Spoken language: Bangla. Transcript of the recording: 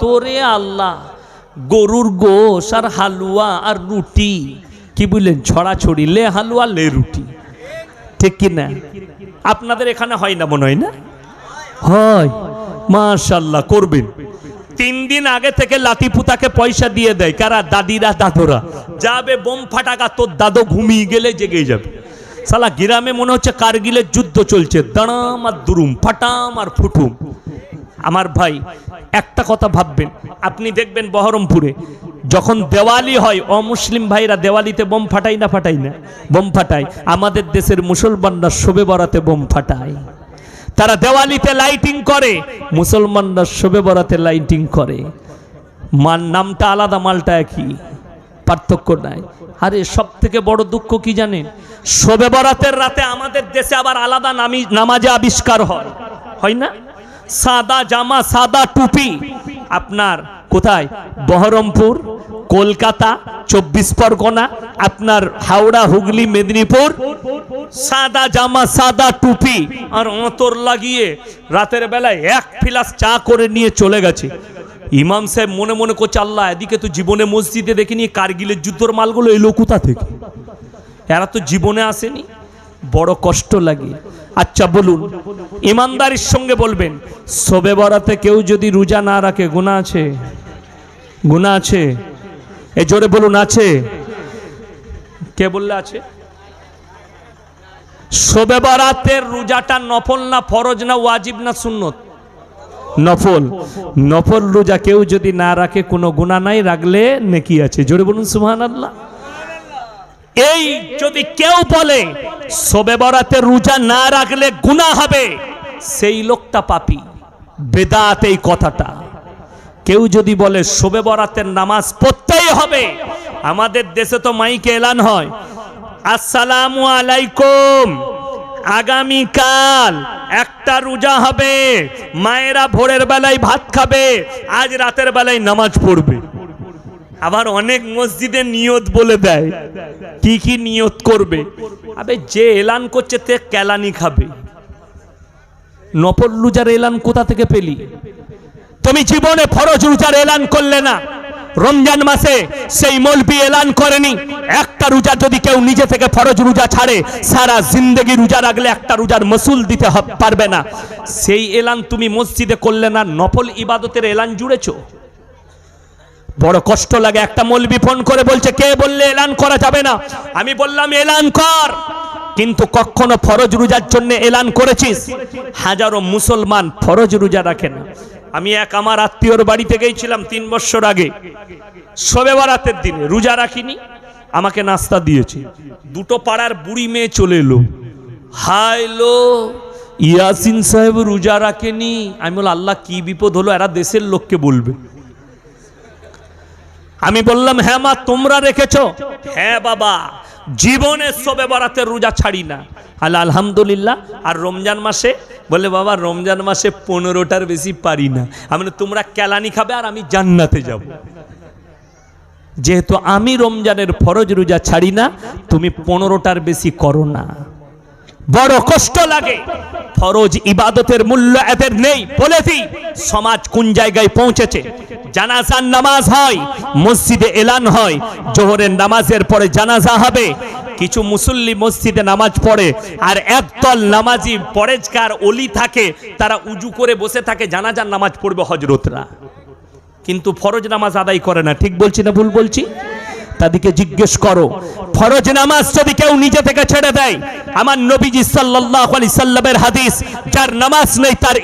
তোরে আল্লাহ, গরুর গোশ আর হালুয়া আর রুটি, কি বললেন ছড়াছড়ি, লে হালুয়া, লে রুটি। ঠিক কি না? আপনাদের এখানে হয় না মনে হয় না? হয়। মাশাল্লাহ, করবেন। তিন দিন আগে থেকে লাতিপুতাকে পয়সা দিয়ে দেয়। কারা? দাদিরা, দাদরা। যাবে, বোম ফাটাকা, তোর দাদু ঘুমিয়ে গেলে জেগে যাবে। সালা গ্রামে মনে হচ্ছে কারগিলের যুদ্ধ চলছে। দাঁড়াম আর দুরুম, ফাটাম আর ফুটুম। আমার ভাই, একটা কথা ভাববেন। আপনি দেখবেন বহরমপুরে যখন দেওয়ালি হয়, অমুসলিম ভাইরা দেওয়ালিতে বোম ফাটাই না ফাটাই না? বোম ফাটায়। আমাদের দেশের মুসলমানরা শোবে বরাতে বোম ফাটায়। তারা দেওয়ালিতে লাইটিং করে, মুসলমানরা শোবে বরাতে লাইটিং করে। মান নামটা আলাদা, মালটা একই। পার্থক্য নাই। আরে সব থেকে বড় দুঃখ কি জানেন? শোবে বরাতের রাতে আমাদের দেশে আবার আলাদা নামি নামাজে আবিষ্কার হয়। হয় না? সাদা জামা, সাদা টুপি। আপনার কোথায়? বহরমপুর, কলকাতা, চব্বিশ পরগনা, আপনার হাওড়া, হুগলি, মেদিনীপুর। সাদা জামা, সাদা টুপি। আর অঁতর লাগিয়ে রাতের বেলায় এক ফিলাস চা করে নিয়ে চলে গেছে। ইমাম সাহেব মনে মনে করছে, আল্লাহ, এদিকে তো জীবনে মসজিদে দেখে দেখিনি, কার্গিলের যুদ্ধর মালগুলো এলো কোথা থেকে? এরা তো জীবনে আসেনি। বড় কষ্ট লাগে। আচ্ছা বলুন, ইমানদারির সঙ্গে বলবেন, শোবে বরাতে কেউ যদি রোজা না রাখে গুণা আছে? গুণা আছে? এ জোরে বলুন, আছে। কে বললে আছে? শোবে বরাতের রোজাটা নফল না ফরজ না ওয়াজিব না সুন্নত? নফল। নফল রোজা কেউ যদি না রাখে, কোনো গুণা নাই রাখলে নেকি আছে? জোরে বলুন সুবহান আল্লাহ এই যদি কেউ বলে শোবে বরাতে রোজা না রাখলে গুণা হবে। সেই লোকটা পাপি। বেদাত এই কথাটা। কেউ যদি বলে, শোবে বরাতের নামাজ পড়তেই হবে। আমাদের দেশে তো মাইকে এলান হয়। আসসালামু আলাইকুম। আগামীকাল একটা রোজা হবে। মায়েরা ভোরের বেলায় ভাত খাবে। আজ রাতের বেলায় নামাজ পড়বে। আবার অনেক মসজিদে নিয়ত বলে দেয়। কি কি নিয়ত করবে? আবে যে এলান করছে তে কেলানি খাবে। নফল রোজার এলান কোথা থেকে পেলি? তুমি জীবনে ফরজ রোজার এলান করলে না। রমজান মাসে সেই মলবি এলান করেনি। একটা রোজা যদি কেউ নিজে থেকে ফরজ রোজা ছাড়ে, সারা জিন্দগি রোজা রাখলে একটা রোজার মসুল দিতে পারবে না। সেই এলান তুমি মসজিদে করলে না। নফল ইবাদতের এলান জুড়েছো? বড় কষ্ট লাগে। একটা মলবি ফোন করে বলছে, কে বললে এলান করা যাবে না? আমি বললাম, এলান কর। কিন্তু কখনো ফরজ রোজার জন্য এলান করেছিস? হাজারো মুসলমান ফরজ রোজা রাখে না। আমি এক আমার আত্মীয়র বাড়িতে গিয়েছিলাম তিন বছর আগে। শবে বরাতের দিনে রোজা রাখিনি, আমাকে নাস্তা দিয়েছে। দুটো পাড়ার বুড়ি মেয়ে চলে এলো। হাই লো, ইয়াসিন সাহেব রোজা রাখেনি? আমি বল আল্লাহ কি বিপদ হলো? এরা দেশের লোককে বলবে। আমি বললাম হ্যাঁ মা, তোমরা রেখেছো। হ্যাঁ বাবা জীবনে সবে বরাতের রোজা ছাড়ি না। আল্লাহ আলহামদুলিল্লাহ। আর রমজান মাসে বলে, বাবা, রমজান মাসে পনেরোটার বেশি পারি না। আমি তোমরা কেলানি খাবে আর আমি জান্নাতে যাব। যেহেতু আমি রমজানের ফরজ রোজা ছাড়ি না, তুমি পনেরোটার বেশি করো না। বড় কষ্ট লাগে। ফরজ ইবাদতের মূল্য এদের নেই। বলে সমাজ কোন জায়গায় পৌঁছেছে? জানাজার নামাজ হয়, মসজিদে এলান হয়, জোহরের নামাজের পরে জানাজা হবে। কিছু মুসল্লি মসজিদে নামাজ পড়ে, আর একদল নামাজি পরেজকার অলি থাকে, তারা উজু করে বসে থাকে, জানাজার নামাজ পড়বে হজরতরা। কিন্তু ফরজ নামাজ আদায় করে না, ঠিক বলছি না ভুল বলছি? তাদেরকে জিজ্ঞেস করো, ফরজ নামাজ যদি কেউ নিজে থেকে ছেড়ে দেয়, আমার নবীজি সাল্লাল্লাহু আলাইহি সাল্লামের হাদিস, যার নামাজ নেই তার